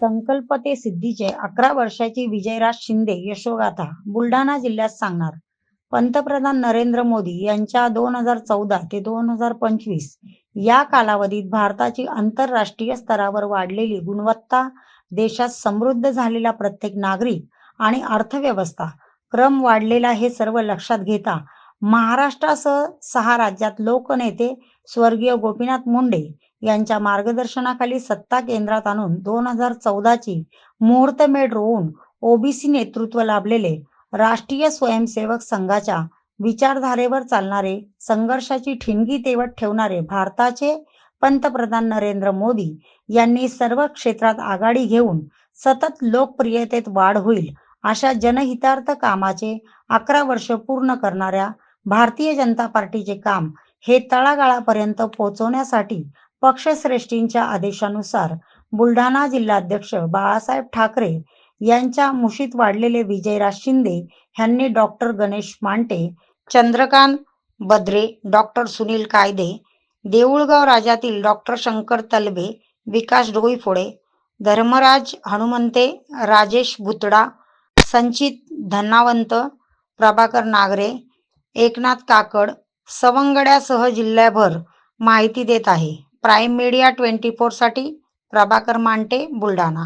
संकल्प ते सिद्धीचे अकरा वर्षाची विजयराज शिंदे यशोगाथा बुलढाणा जिल्ह्यात सांगणार. पंतप्रधान नरेंद्र मोदी यांच्या दोन हजार चौदा ते दोन हजार पंचवीस या कालावधीत भारताची आंतरराष्ट्रीय स्तरावर वाढलेली गुणवत्ता देशात समृद्ध झालेला प्रत्येक नागरिक आणि अर्थव्यवस्था क्रम वाढलेला हे सर्व लक्षात घेता महाराष्ट्रासह सहा राज्यात लोकनेते स्वर्गीय गोपीनाथ मुंडे यांच्या मार्गदर्शनाखाली सत्ता केंद्रात आणून दोन हजार चौदाची मुहूर्तमेढ रोवून ओबीसी नेतृत्व लाभलेले राष्ट्रीय स्वयंसेवक संघाच्या विचारधारेवर चालणारे संघर्षाची ठिणगी तेवत ठेवणारे भारताचे पंतप्रधान नरेंद्र मोदी यांनी सर्व क्षेत्रात आघाडी घेऊन सतत लोकप्रियतेत वाढ होईल अशा जनहितार्थ कामाचे अकरा वर्ष पूर्ण करणाऱ्या भारतीय जनता पार्टीचे काम हे तळागाळापर्यंत पोहोचवण्यासाठी पक्षश्रेष्ठींच्या आदेशानुसार बुलढाणा जिल्हाध्यक्ष बाळासाहेब ठाकरे यांच्या मुशीत वाढलेले विजयराज शिंदे यांनी डॉक्टर गणेश मांटे चंद्रकांत बद्रे डॉक्टर सुनील कायदे देऊळगाव राजातील डॉक्टर शंकर तलबे विकास डोईफोडे धर्मराज हनुमंते राजेश भुतडा संचित धनावंत प्रभाकर नागरे एकनाथ काकड सवंगड्यासह जिल्ह्याभर माहिती देत आहे. प्राईम मीडिया ट्वेंटी फोरसाठी प्रभाकर मांटे बुलढाणा.